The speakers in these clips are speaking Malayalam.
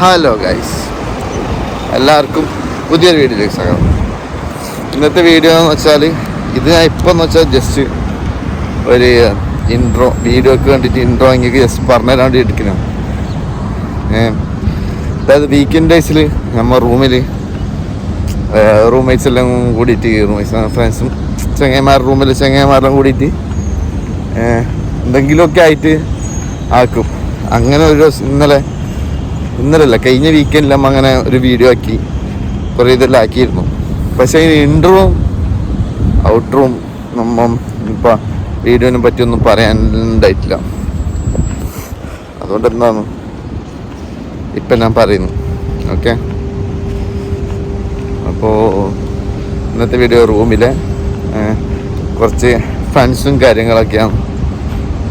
ഹലോ ഗൈസ് എല്ലാവർക്കും പുതിയൊരു വീഡിയോയിലേക്ക് സ്വാഗതം. ഇന്നത്തെ വീഡിയോ എന്ന് വെച്ചാൽ ഇത് ഞാൻ ഇപ്പം എന്ന് വെച്ചാൽ ജസ്റ്റ് ഒരു ഇൻട്രോ വീഡിയോക്ക് വേണ്ടിയിട്ട് ഇൻട്രോ എങ്കിൽ ജസ്റ്റ് പറഞ്ഞു തരാൻ വേണ്ടി എടുക്കണം അതായത് വീക്കെൻഡ് ഡേയ്സിൽ നമ്മൾ റൂമിൽ റൂംമേറ്റ്സ് എല്ലാം കൂടിയിട്ട് റൂംമേറ്റ്സ് ഫ്രണ്ട്സും ചെങ്ങന്മാർ റൂമിൽ ചെങ്ങന്മാരെല്ലാം കൂടിയിട്ട് എന്തെങ്കിലുമൊക്കെ ആയിട്ട് ആക്കും. അങ്ങനെ ഒരു ദിവസം ഇന്നലെ ഇന്നലെ അല്ല കഴിഞ്ഞ വീക്കെൻഡിൽ നമ്മ അങ്ങനെ ഒരു വീഡിയോ ആക്കി. കുറേ ഇതെല്ലാം ആക്കിയിരുന്നു പക്ഷേ അതിന് ഇൻട്രോവും ഔട്ടറും നമ്മ ഇപ്പം വീഡിയോനെ പറ്റിയൊന്നും പറയാനുണ്ടായിട്ടില്ല. അതുകൊണ്ട് എന്താണ് ഇപ്പം ഞാൻ പറയുന്നു. ഓക്കെ അപ്പോൾ ഇന്നത്തെ വീഡിയോ റൂമിലെ കുറച്ച് ഫ്രണ്ട്സും കാര്യങ്ങളൊക്കെയാണ്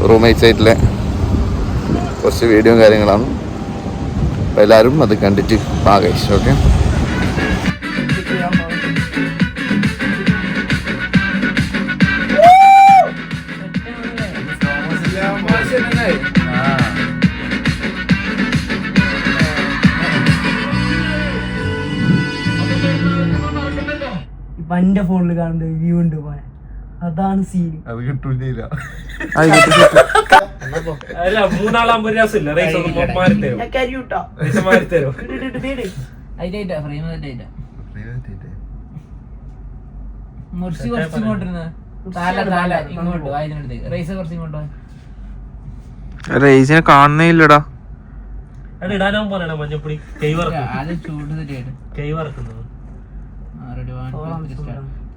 റൂമേറ്റ്സ് ആയിട്ടുള്ള കുറച്ച് വീഡിയോയും കാര്യങ്ങളാണ്. അപ്പോൾ എല്ലാവരും അത് കണ്ടിട്ട് പാകേഷ് ഓക്കെ? ഇപ്പൊ ഫോണിൽ കാണുന്നത് വ്യൂ ഉണ്ട് പോനെ അതാണ് സീൻ അത് കിട്ടൂല അല്ല മൂന്നാളാകുമ്പോ രസമില്ല. റൈസ് ഒന്നും മാറി തരും? ഫ്രെയിം മുറിച്ച് കുറച്ച് ഇങ്ങോട്ടിരുന്ന്. താല താല ഇങ്ങോട്ട് അതിനടുത്ത് റൈസ് കുറച്ച് ഇങ്ങോട്ട് റേസിനെ കാണുന്നേ ഇല്ലടാ അത് ഇടാനാവും പറയണ മഞ്ഞപ്പൊടി? കൈ വറക്കും. ചൂട് കൈ വറക്കുന്നത്.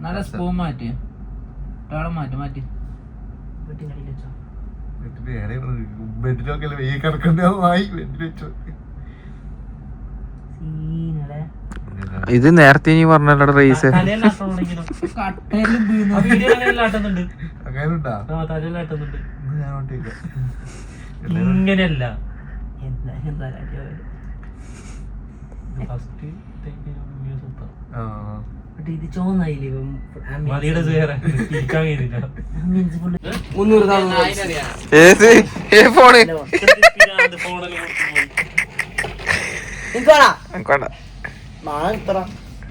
നല്ല സ്പൂൺ മാറ്റി ടോളം മാറ്റി മാറ്റി. ബെഡിലൊക്കെ വെയിൽ കിടക്കണ്ടായി ബെഡിൽ വെച്ചോ. സീനല്ലേ. ഇത് നേരത്തെ നീ പറഞ്ഞല്ലോ റേസ് ഇങ്ങനെയല്ല. ഫസ്റ്റ് സൂപ്പർ ഏത്? ഏ ഫോണ്?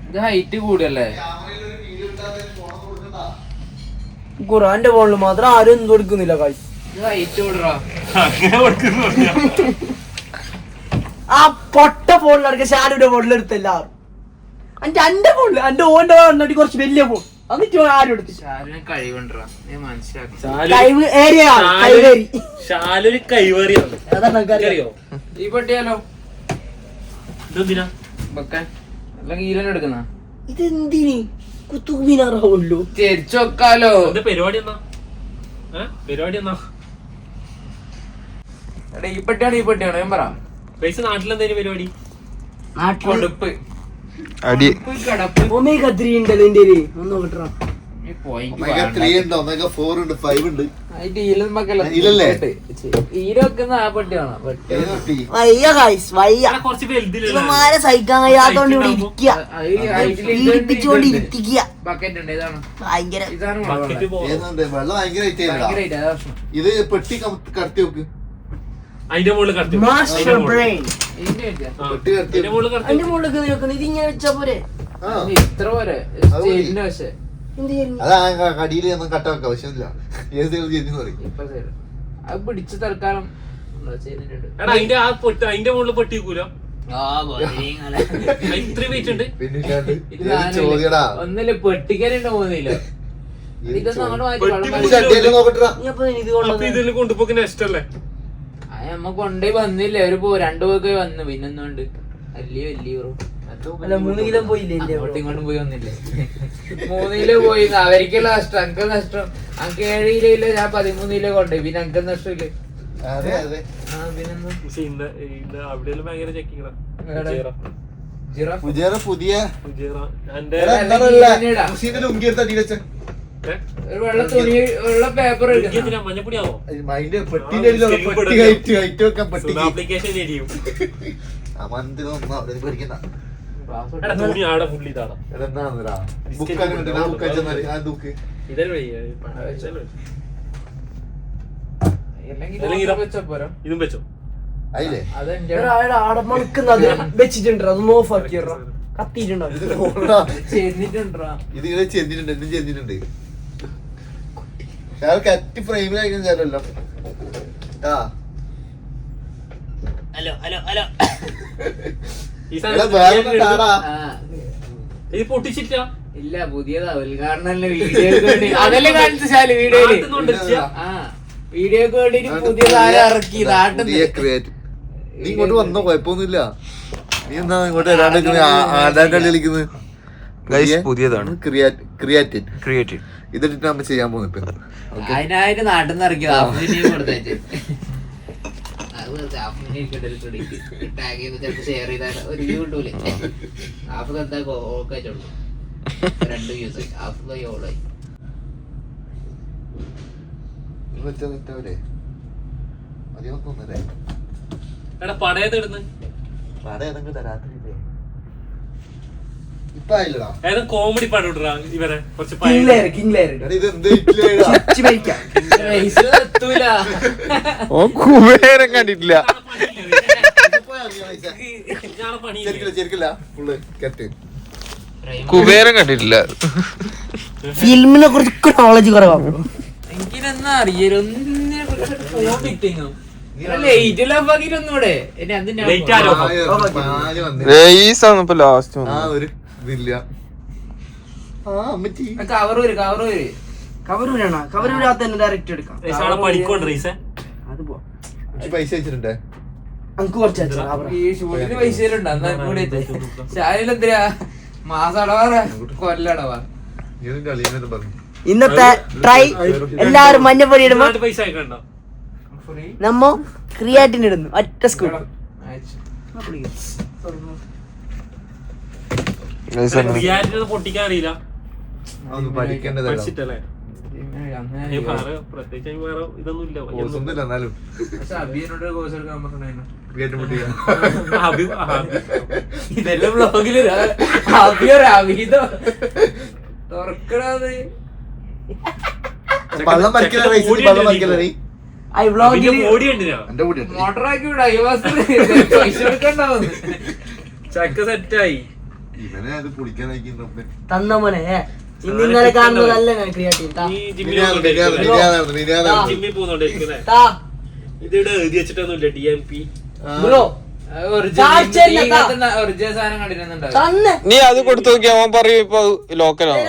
ഇത് ഹൈറ്റ് കൂടിയല്ലേ? ഖുറാന്റെ ഫോണിൽ മാത്രം ആരും ഒന്നും കൊടുക്കുന്നില്ല കായ് ഇത് ഹൈറ്റ് കൂടറാ. അങ്ങനെ കൊടുക്കുന്നു ആ പൊട്ട ഫോണിലിറക്കിയ ഷാരുടെ ഫോണിൽ എന്റെ എന്റെ ഫോണിൽ എന്റെ ഓന്റെ വന്നിട്ട് കുറച്ച് വലിയ ഫോൺ എന്നിട്ട് ആരും മനസ്സിലാക്കി കഴിവ് ഏരിയ കൈവേരി. ശാലൊരു കൈവേറിയാണ് അതാണ് എനിക്കറിയാം? ഈ പൊട്ടിയാലോ? ഇതെന്തിനാ? വെക്കാൻ. അല്ലെങ്കിൽ ഈരൻ എടുക്കുന്ന? ഇതെന്തിന്? കുത്തുബിനാറാവുള്ളൂ തിരിച്ചു വെക്കാലോ. എന്റെ പരിപാടി എന്നാ? ഏ? പരിപാടി എന്നാ? എടാ ഈ പെട്ടിയാണ് ഈ പെട്ടിയാണ്. ഞാൻ പറ. പൈസ നാട്ടിലെന്തേലും പരിപാടി? കൊടുപ്പ്. അടി. ഒമേഗ ത്രീ ഉണ്ടല്ലോ എന്റെ ഒന്ന് നോക്കട്ടാ ഈ point ഒമേഗ ഉണ്ട് ഒമേഗ ഉണ്ട് ഫൈവ് ഉണ്ട്. അതിന്റെ ഈലം വെക്കല ഈലല്ലേ? ഈര വെക്കുന്ന ആ പെട്ടിയാണോ പെട്ടി ഏത് കുട്ടി? വയ്യ കായ്സ് വയ്യ. ഇവിടെ കുറച്ച് വലുതിലുള്ള ഇവന്മാരെ സഹിക്കാൻ കഴിയാത്തോണ്ട് ഇവിടെ ഇരിക്കുക ഇരുത്തിക്കുക ഭയങ്കര ഇത് പെട്ടി കടത്തി വെക്ക്. അതിന്റെ മുകളിൽ കടത്തി മാസ്റ്റർ ബ്രെയിൻ അതിന്റെ മുകളിൽ. കടത്തി അതിന്റെ മുകളിൽ നിൽക്കുന്നു ഇത് ഇങ്ങനെ വെച്ചാ പോരെ? ആ. ഇത്ര പോരെ. സ്റ്റേജിന്റെ അതാ കടിയിൽ ഒന്നും ആവശ്യമില്ല ഏത് ചെയ്തെന്ന് പറയും. ഇപ്പൊ ശരി അത് പിടിച്ച് തൽക്കാലം? എടാ അതിന്റെ ആ പൊട്ടി അതിന്റെ മുകളിൽ പൊട്ടി വെക്കൂല ആ, ബോറിങ്ങല്ലേ. ഇത്രയും വെയിറ്റ് ഉണ്ട്? പെട്ടിക്കാനുണ്ട് ഇതൊന്നും അങ്ങോട്ട് മാറ്റി ഇതിൽ കൊണ്ടുപോക്കുന്ന ഇഷ്ടല്ലേ നമ്മ കൊണ്ടുപോയി വന്നില്ല ഒരു പോ രണ്ടു പോയി വന്നു. പിന്നൊന്നുണ്ട് വലിയ വലിയ ബ്രോ അല്ല മൂന്ന് കിലോ പോയില്ലേ എന്റെ അങ്ങോട്ടും ഇങ്ങോട്ടും പോയി വന്നില്ലേ? മൂന്ന് കിലോ പോയി. അവർക്കുള്ള നഷ്ടം അനക്ക് നഷ്ടം. അങ്ങ് ഏഴ് കിലോ ഇല്ല? ഞാൻ പതിമൂന്ന് കിലോ കൊണ്ടുപോയി പിന്നെ അങ്ങനെ നഷ്ടമില്ലേ പുതിയ. അതിന്റെ പെട്ടിന്റെ പെട്ടി വെക്കാൻ അവിടെ പേടിക്കണ്ട. ഇതാ. വെച്ചാ. വെച്ചിട്ടുണ്ട്? അത് ഓഫ് ആക്കിയറ കത്തിയിട്ടുണ്ടാവും ഇത്. ചെന്നിട്ടുണ്ടോ? ഇത് ഇങ്ങനെ ചെന്നിട്ടുണ്ട് എന്നും ചെന്നിട്ടുണ്ട്. ഞാൻ കറ്റ് ഫ്രെയിമിലായിരിക്കും ചേരല്ലോ ആ ഹലോ ഹലോ ഹലോ. ഈ എടാ, സാധനം വേറെ ആ. ഇത് പൊട്ടിച്ചില്ല ഇല്ല പുതിയതാ. ഉദ്ഘാടനം വീഡിയോ അതല്ലേ കാണിച്ചു ശാലി വീഡിയോയിൽ? വീഡിയോക്ക് ഇറക്കി നാട്ടിൽ നീ ഇങ്ങോട്ട് വന്നോ കുഴപ്പമൊന്നുമില്ല. നീ എന്നാ ഇങ്ങോട്ട് വരാണ്ട് കളി കളിക്കുന്നത്? പുതിയതാണ്. ക്രിയാറ്റഡ് ക്രിയേറ്റീവ് ഇതിട്ടിട്ട് നമ്മൾ ചെയ്യാൻ പോകുന്നു ഇപ്പൊ. ഓക്കെ. അതിനായിട്ട് നാട്ടിൽ നിന്ന് അഫ്ലിനെയും കൊടുത്തേച്ച്. അത് റേസ് കുറച്ച് ഓ കുബേരം കണ്ടിട്ടില്ല. കുബേരം കണ്ടിട്ടില്ല. ഫിലിമിനെ കുറിച്ച് നോളജ് കുറവാണ് ആണ് ഇപ്പൊ ലാസ്റ്റ് ആ ഒരു ഇതില്ല. ആ അമ്മച്ചി. തന്നെ ഡയറക്റ്റ് എടുക്കാം. റീസാളെ പഠിക്കോണ്ട് റീസേ. അത് പോ. പൈസ അയച്ചിട്ടുണ്ടേ? കുറച്ച് ഈ ഷൂട്ടിന് പൈസ ശാലിലെന്തിനാ കൊല്ലടവാ. ഇന്നത്തെ ട്രൈ എല്ലാരും മഞ്ഞപ്പൊടി ഇടുമ്പോ നമ്മ ക്രിയാറ്റിൻ ഇടുന്നു ഒറ്റ സ്കൂൾ റിയാലിറ്റി പൊട്ടിക്കാൻ അറിയില്ല. അതൊന്നും പഠിക്കേണ്ടതല്ല. പഠിച്ചിട്ടല്ലേ? ഇതെല്ലാം ബ്ലോഗിൽ തുറക്കണത് വള്ളം വള്ളം നീ ഐ വ്ളോഗിൽ മോട്ടറാക്കി വിടാ. ചക്ക സെറ്റായി ഇവനെ അത് തന്ന മോനെ. ഇന്ന് കാണുന്നതല്ല ഞാൻ താ ജിമ്മിൽ ജിമ്മിൽ താ ഇതിവിടെ എഴുതി വെച്ചിട്ടൊന്നുമില്ല ഡി എം പി ബ്രോ ചാച്ചേനെ താ. ഒറിജിനൽ സാധനം കണ്ടിരുന്നുണ്ടാവും. തന്നെ. നീ അത് കൊടുത്തു നോക്കിയാ അവൻ പറയും ഇപ്പൊ ലോക്കലാണ്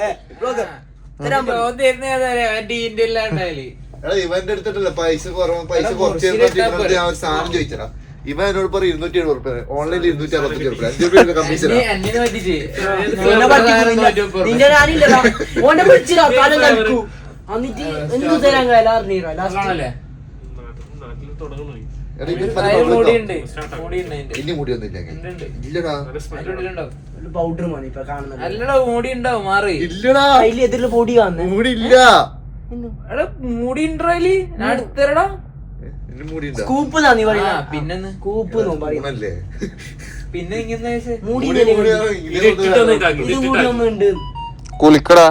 ഏ, ബ്ലോഗർ. തരാൻ പറ. ഡീന്റെ എല്ലാം ഉണ്ടായാൽ. എടാ ഇവന്റെ അടുത്തിട്ടല്ല പൈസ കുറവ്? പൈസ എടാ, കുറച്ച് തരുമ്പോ ഇവനോട് ഞാൻ ഒരു സാധനം ചോദിച്ചടാ. ഇവൻ എന്നോട് പറയും ഇരുന്നൂറ്റി എഴുപത് റുപ്യ ഓൺലൈനിൽ ഇരുന്നൂറ്റി അറുപത്തഞ്ച് റുപ്യ അഞ്ച് റുപ്യ കമ്മീഷൻ ഇനി മുടി ഒന്നും ഉണ്ട്, ഉണ്ട്. ഇല്ലടാ. പൗഡർ മതി കാണുന്നത്. മുടി ഉണ്ടാവും മാറി. ഇല്ലടാ. അതിൽ എതിരിൽ പൊടി കാണുന്നേ. മുടി ഇല്ല. എടാ മുടി ഉണ്ടോയിൽ ഞാൻ അടുത്തരടാ സ്കൂപ്പ് ആ പിന്നെന്ന്. സ്കൂപ്പ് എന്നോ ഊണല്ലേ? പിന്നെ ഇങ്ങനെ മുടി മുടി ഇല്ലേ ഇത് ഇട്ടിട്ടൊന്നും ഇതാക്കി ഇത് ഇത് കൂടി ഇട്ടിട്ടാക്കി. ഒന്നും ഉണ്ട് കുളിക്കടാ.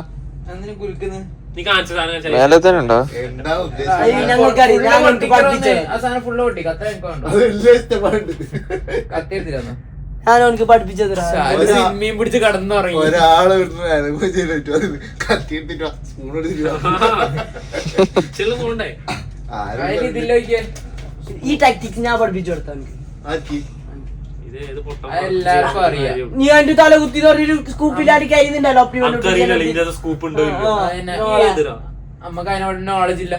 എന്തിനു കുലുക്കുന്നു നീ കാണിച്ച സാധനം കാണിച്ചാ മേലെ തന്നെ ഉണ്ടോ? എന്താ അത് ഞങ്ങൾക്കറിയാം. ഞാൻ എനിക്ക് പഠിപ്പിച്ചേ ആ സാധനം ഫുള്ള് പൊട്ടി. കത്ത എനിക്ക് വേണ്ട അതെല്ലാം ഇഷ്ടപ്പെടുന്നുണ്ട് കത്തി എടുത്തിരുന്നു ഞാൻ അവനക്ക് പഠിപ്പിച്ചത് സിനിമയും പിടിച്ച് കടന്നുറങ്ങി ഒരാളെ ചെയ്തിട്ട് അത് സ്പൂൺ എടുത്തിട്ട് ചെല്ലു പോണ്ടേ ഈ ടാക്ടിക്സ് ഞാൻ പഠിപ്പിച്ചു കൊടുത്ത അവനക്ക് ആക്കി ഇത് ഏത് പൊട്ടൻ അതെല്ലാവർക്കും അറിയാം. നീ എന്റെ തല കുത്തി പറഞ്ഞൊരു സ്കൂപ്പിൽ അടി കഴിയുന്നുണ്ടല്ലോ അപ്പി കൊണ്ട് അക്കറിയില്ലല്ലോ ഇതിന്റെ സ്കൂപ്പ് ഉണ്ടോ ഇല്ലയോ? ആ, അതന്നെ. നോളെ. ഏതിരാ? നമുക്ക് അതിനോട് നോളജ് ഇല്ല.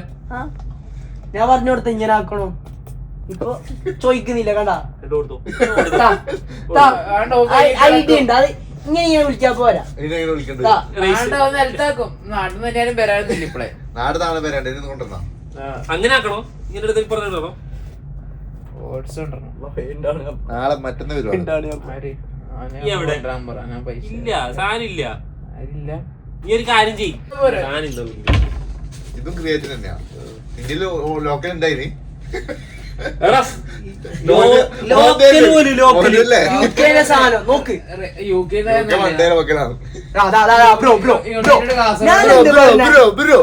ഞാൻ പറഞ്ഞു കൊടുത്ത ഇങ്ങനെ ആക്കണോ? ഇപ്പൊ ചോദിക്കുന്നില്ല കണ്ടാ? ഐഡിയ ഉണ്ട്. അത് ഇങ്ങനെ ഇങ്ങനെ വിളിക്കാൻ പോരാ. നാട്ടിൽ നിന്ന് തന്നെയാലും വരാറുന്നില്ല ഇപ്പളെ. നാട് താഴെ വരാണ്ട് കൊണ്ടുവന്നാ അങ്ങനെ ആക്കണോ? ഇങ്ങനെ അടുത്ത് പറഞ്ഞോ നാളെ മറ്റന്ന് ഇല്ല സാധനം ഇല്ല നീ ഒരു കാര്യം ചെയ്യ്. പോരെ. സാധനം ഇതും ക്രിയേറ്റീവ് തന്നെയാ. ഇന്ത്യയിൽ ലോക്കൽ ഉണ്ടായിന്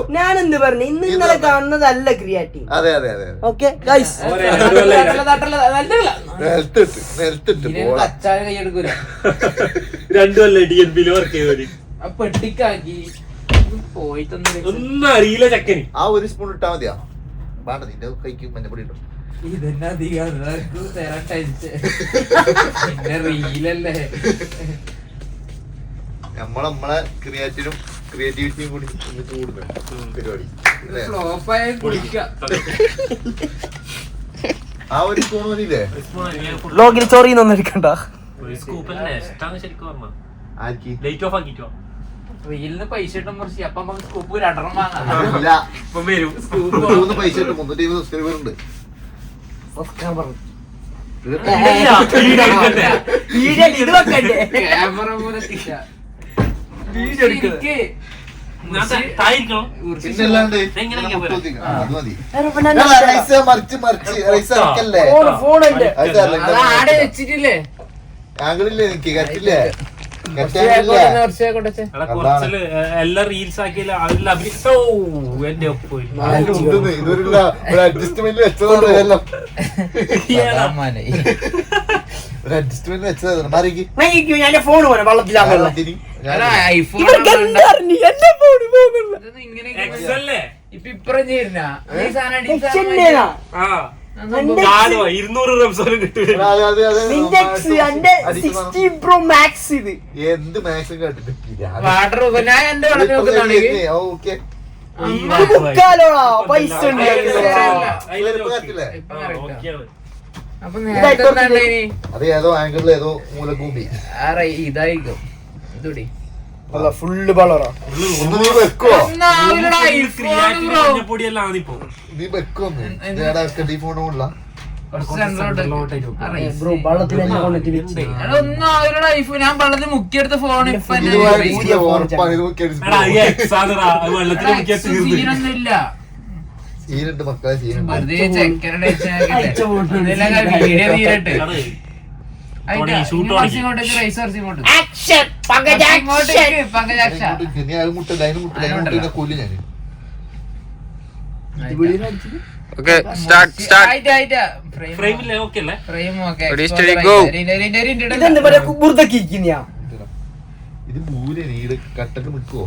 ഞാൻ എന്ത് പറഞ്ഞ? ഇന്ന് നിങ്ങളെ കാണുന്നതല്ല ക്രിയാറ്റീവ് അതെ അതെ അതെ. Okay guys D N work പെട്ടിക്കാക്കി. ഒന്നും അറിയില്ല ചക്കന്. ആ ഒരു സ്പൂൺ ഇട്ടാ മതിയാ? വേണ്ട നിന്റെ കൈക്ക് മഞ്ഞപ്പൊടി ഇട്ടു ഇതന്നെ അധികം എല്ലാവർക്കും തരാൻ ടെൻഷൻ പിന്നെ റീലല്ലേ നമ്മളെ ക്രിയേറ്റീവും ക്രിയേറ്റിവിറ്റിയും കൂടി ഒന്ന് കൂടുന്നു. പരിപാടി? ഫ്ലോപ്പായ ആ ഒരു സ്പൂൺ മതിയില്ലേ ലോഗിൽ ചൊറിയുന്നൊന്നും എടുക്കണ്ട ഒരു സ്കൂപ്പ് നെസ്റ്റാണ് ശരിക്കും പറഞ്ഞ. ആക്കി. Light of ആക്കിട്ടോ. റീലിന് പൈസ കിട്ടും കുറച്ച് അപ്പൊ നമുക്ക് സ്കൂപ്പ് രണ്ടെണ്ണം വാങ്ങാം. ഇല്ല. ഇപ്പം വരും. മൂന്ന് പൈസ ഇട്ടും മുന്നൂറ്റി സബ്സ്ക്രൈബർ ഉണ്ട്. മറിച്ച് മറിച്ച് റൈസ് ഇറക്കല്ലേ വെച്ചിട്ടില്ലേ? ആംഗിളില്ലേ കറ്റില്ലേ എല്ലാം റീൽസ് ആക്കിയില്ല അതിൽ അഭിനയിച്ച എന്റെ ഇതൊരു അഡ്ജസ്റ്റ്മെന്റ് വെച്ചതാണ് ഒരു അഡ്ജസ്റ്റ്മെന്റ് വെച്ചതാണ്. മാറിക്ക് ഞാൻ ഫോൺ പോകുന്നില്ല. എക്സ് അല്ലേ ഇപ്പൊ ഇപ്പുറം ചേരുന്ന ഇരുന്നൂറ് കിട്ടും മാക്സ് ഇത്. എന്ത് മാക്സും കേട്ടിട്ട് ഓക്കെ. പൈസ? അത് ഏതോ ആംഗിളിൽ ഏതോ മൂലഭൂമി. ഇതായിരിക്കും. ഇതൂടി. അല്ല ഫുള്ള് ബളറാ ഒന്ന് നീ വെക്കോ? നീ വെക്കോ നീ. ഫോൺ കൊള്ളാം ഞാൻ വെള്ളത്തിൽ മുക്കിയെടുത്ത ഫോൺ ഇപ്പൊ എന്നെ ഇത് പോയി. പുതിയ phone ഉറപ്പാണ്. ഇത് നോക്കി ഈ രണ്ട് ആണെടാ. അത് വെള്ളത്തിൽ മുക്കിയാ തീർന്നു സീനൊന്നുമില്ല. സീനുണ്ട് മക്കളെ സീനുണ്ട്. വെറുതെ ചെക്കരുടെ അയച്ച വീഡിയോ തീരട്ടെ. ഇത് മൂല നീട് കട്ടക്ക് നിൽക്കുവോ.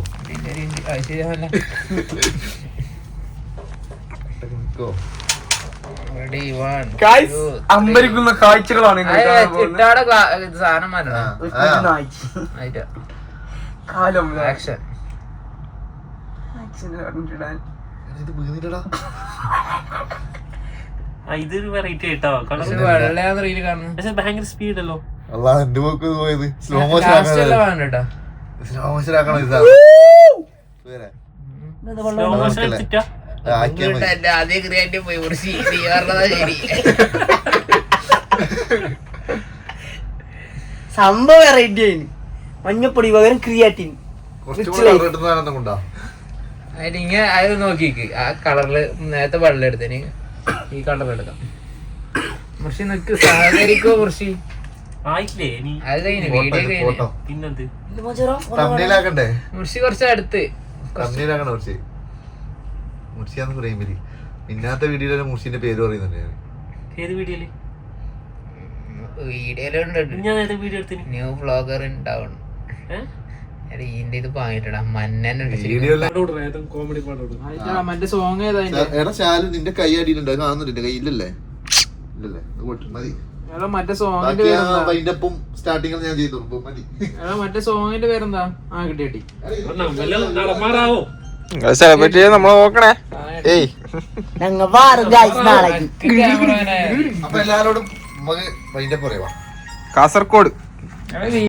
കട്ടക്ക് നിൽക്കുവോ? അമ്പരിക്കുന്ന കാഴ്ചകളാണ് സാധനം. കാലം ഇതൊരു വെറൈറ്റി ആയിട്ടോ. പക്ഷെ ഭയങ്കര സ്പീഡല്ലോ അല്ലാ. എന്റെ പോക്ക് ഇത് പോയത്. സ്ലോ മോഷൻ ആക്കണം. സ്ലോ മോഷൻ ആക്കണം ഇതാ. സ്ലോ മോഷൻ എന്റെ ആദ്യ ക്രിയേറ്റീവ് പോയി കുറിച്ച് നീ പറഞ്ഞതാ ശരി. സംഭവം വെറൈറ്റി ആയിന്. മഞ്ഞപ്പൊടി പകരം ക്രിയാറ്റിൻ കുറച്ചും Rich കൂടെ life. ഇടുന്നതാണെന്നും കൊണ്ടാ? അതിന് ഇങ്ങനെ അത് നോക്കിക്ക്. ആ കളറിൽ നേരത്തെ വെള്ളം എടുത്തതിന് ഈ കളർ എടുക്കാം. മുർഷി നിക്ക് സഹകരിക്കോ മുർഷി? ആയില്ലേ നീ അത് കഴിഞ്ഞു വീഡിയോ കഴിഞ്ഞു. മുർഷി കുറച്ച് അടുത്ത്. മുർച്ചിയാന്ന് പറയും പേര് പിന്നാത്ത വീഡിയോയിലെ മുർഷിന്റെ പേര് പറയുന്നുണ്ട് ഞാൻ ഏത് വീഡിയോയിൽ? വീഡിയോയിലുണ്ട് ഞാൻ ഏത് വീഡിയോ എടുത്തിന്? ന്യൂ വ്ളോഗർ ഉണ്ടാവണം ഈന്റെ ഇത് പാങ്ങിട്ടടാ. മന്നൻ കോമഡി പാടോട് മറ്റേ സോങ് ഏതാ എടാ ശാലു നിന്റെ കൈ അടിയിലുണ്ട്. അത് കാണുന്നുണ്ട് കയ്യിലല്ലേ? ഇല്ലല്ലേ? അത് പോട്ടെ, മതി. മറ്റേ സോങ്ങിന്റെ വൈൻഡപ്പും സ്റ്റാർട്ടിങ്ങിൽ ഞാൻ ചെയ്തു കൊടുക്കും. മതി. മറ്റേ സോങ്ങിന്റെ പേരെന്താ? ആ കിട്ടി കിട്ടി. നടമാറാവോ സെലിബ്രേറ്റ് ചെയ്യാൻ നമ്മൾ നോക്കണേ. ഏയ്. ഞങ്ങൾ വാറും നാളെ. അപ്പൊ എല്ലാരോടും നമുക്ക് കാസർഗോഡ്.